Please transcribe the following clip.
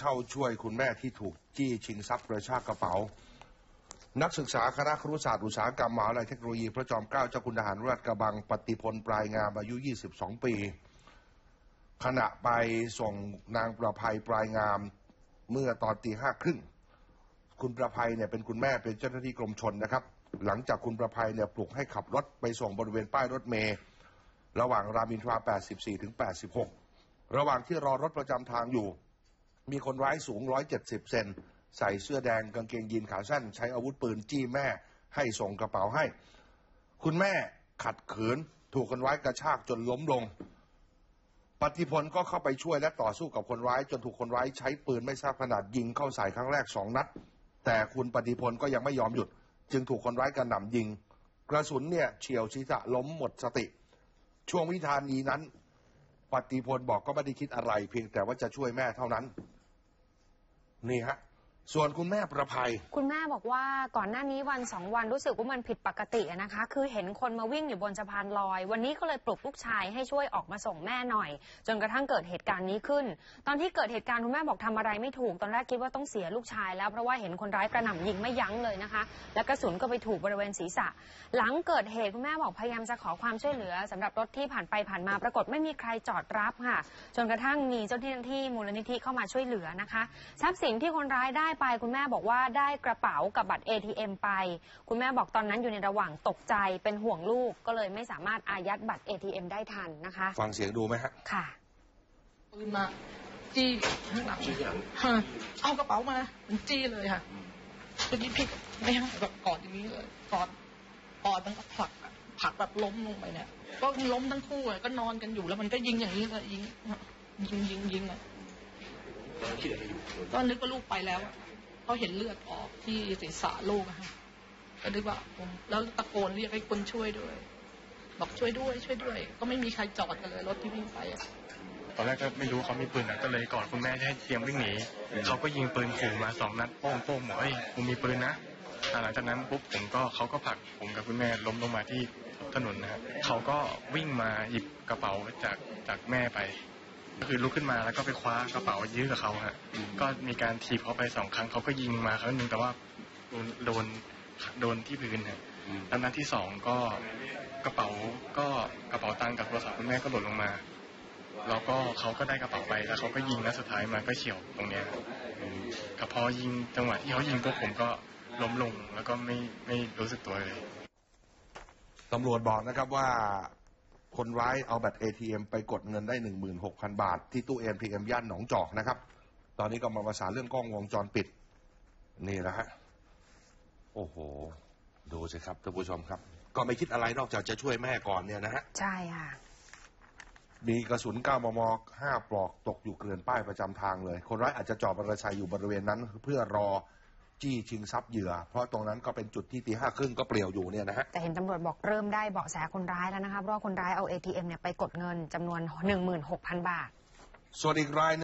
เช่าช่วยคุณแม่ที่ถูกจี้ชิงทรัพย์กระชากกระเป๋า นักศึกษาคณะครุศาสตร์อุตสาหกรรมมหาวิทยาลัยเทคโนโลยีพระจอมเกล้าเจ้าคุณทหารราชกระบังปฏิพลปลายงามอายุ 22 ปี ขณะไปส่งนางประภัยปลายงามเมื่อตอนตีห้าครึ่งคุณประภัยเนี่ยเป็นคุณแม่เป็นเจ้าหน้าที่กรมชนนะครับ หลังจากคุณประภัยเนี่ยปลุกให้ขับรถไปส่งบริเวณป้ายรถเมล์ระหว่างรามอินทรา 84 ถึง 86 ระหว่างที่รอรถประจำทางอยู่ มีคนร้ายสูง 170 เซนใส่เสื้อแดงกางเกงยีนขาสั้น ใช้อาวุธปืนจี้แม่ให้ส่งกระเป๋าให้ คุณแม่ขัดขืน ถูกคนร้ายกระชากจนล้มลง ปฏิพลก็เข้าไปช่วยและต่อสู้กับคนร้าย จนถูกคนร้ายใช้ปืนไม่ทราบขนาดยิงเข้าใส่ครั้งแรกสองนัด แต่คุณปฏิพลก็ยังไม่ยอมหยุด จึงถูกคนร้ายกระหน่ำยิง กระสุนเนี่ยเฉียวศีรษะล้มหมดสติ ช่วงวิธานีนั้นปฏิพลบอกก็ไม่ได้คิดอะไร เพียงแต่ว่าจะช่วยแม่เท่านั้น นี่ฮะ ส่วนคุณแม่ประภัย คุณแม่บอกว่าก่อนหน้านี้วันสองวันรู้สึกว่ามันผิดปกตินะคะ คือเห็นคนมาวิ่งอยู่บนสะพานลอย วันนี้ก็เลยปลุกลูกชายให้ช่วยออกมาส่งแม่หน่อย จนกระทั่งเกิดเหตุการณ์นี้ขึ้น ตอนที่เกิดเหตุการณ์คุณแม่บอกทำอะไรไม่ถูก ตอนแรกคิดว่าต้องเสียลูกชายแล้วเพราะว่าเห็นคนร้ายกระหน่ำยิงไม่ยั้งเลยนะคะ และกระสุนก็ไปถูกบริเวณศีรษะ หลังเกิดเหตุคุณแม่บอกพยายามจะขอความช่วยเหลือสำหรับรถที่ผ่านไปผ่านมาปรากฏไม่มีใครจอดรับค่ะ จนกระทั่งมีเจ้าหน้าที่มูลนิธิเข้ามาช่วยเหลือนะคะทรัพย์สินที่คนร้ายได้ไป คุณแม่บอกว่าได้กระเป๋ากับบัตร ATM ไป คุณแม่บอกตอนนั้นอยู่ในระหว่างตกใจเป็นห่วงลูกก็เลยไม่สามารถอายัดบัตร ATM ได้ทันนะคะ ฟังเสียงดูไหมฮะ ค่ะ ปืนมาจี้ข้างหลังฮะเอากระเป๋ามามันจี้เลยค่ะทีนี้พี่ไม่ให้แบบกอดอย่างนี้เลยกอดกอดมันก็ผลักอะผลักแบบล้มลงไปเนี่ย ก็ล้มทั้งคู่อะก็นอนกันอยู่แล้วมันก็ยิงอย่างนี้เลยยิงยิงยิงยิงอะก็นึกว่าลูกไปแล้วอะ เพราเห็นเลือดออกที่ศีรษะลูกอะค่ะก็นึกว่าผมแล้วตะโกนเรียกให้คนช่วยด้วย บอกช่วยด้วย ช่วยด้วย ก็ไม่มีใครจอดกันเลยรถที่วิ่งไปอะตอนแรกก็ไม่รู้เขามีปืนอะก็เลยกอดคุณแม่ให้เตรียมวิ่งหนีเขาก็ยิงปืนขู่มาสองนัดโป้งโป้งบอกเฮ้ยกูมีปืนนะหลังจากนั้นปุ๊บผมก็เขาก็ผลักผมกับคุณแม่ล้มลงมาที่ถนนนะฮะเขาก็วิ่งมาหยิบกระเป๋าจากจากแม่ไป ก็คือลุกขึ้นมาแล้วก็ไปคว้ากระเป๋ายื้อกับเขาฮะก็มีการถีบเขาไปสองครั้งเขาก็ยิงมาครั้งหนึ่งแต่ว่าโดนโดนโดนที่พื้นฮะแล้วนัดที่สองก็กระเป๋าก็กระเป๋าตังค์กับโทรศัพท์คุณแม่ก็หล่นลงมาแล้วก็เขาก็ได้กระเป๋าไปแล้วเขาก็ยิงนัดสุดท้ายมาก็เฉียวตรงเนี้ยกับพอยิงจังหวะที่เขายิงปุ๊บผมก็ล้มลงแล้วก็ไม่ไม่รู้สึกตัวเลยตำรวจบอกนะครับว่า คนร้ายเอาบัตร ATM ไปกดเงินได้ 16,000 บาท ที่ตู้ ATM ย่านหนองจอกนะครับ ตอนนี้ก็มาประสานเรื่องกล้องวงจรปิด นี่นะฮะโอ้โห ดูสิครับท่านผู้ชมครับ ก็ไม่คิดอะไรนอกจากจะช่วยแม่ก่อนเนี่ยนะฮะใช่ค่ะ มีกระสุน 9 มม 5 ปลอกตกอยู่เกลื่อนป้ายประจำทางเลย คนร้ายอาจจะจอดมอเตอร์ไซค์อยู่บริเวณนั้น เพื่อรอ จี้ชิงทรัพย์เหยื่อ เพราะตรงนั้นก็เป็นจุดที่ตีห้าครึ่งก็เปลี่ยวอยู่เนี่ยนะฮะ แต่เห็นตำรวจบอกเริ่มได้เบาะแสคนร้ายแล้วนะคะเพราะว่าคนร้ายเอา ATM เนี่ยไปกดเงินจำนวน 16,000 บาท ส่วนอีกราย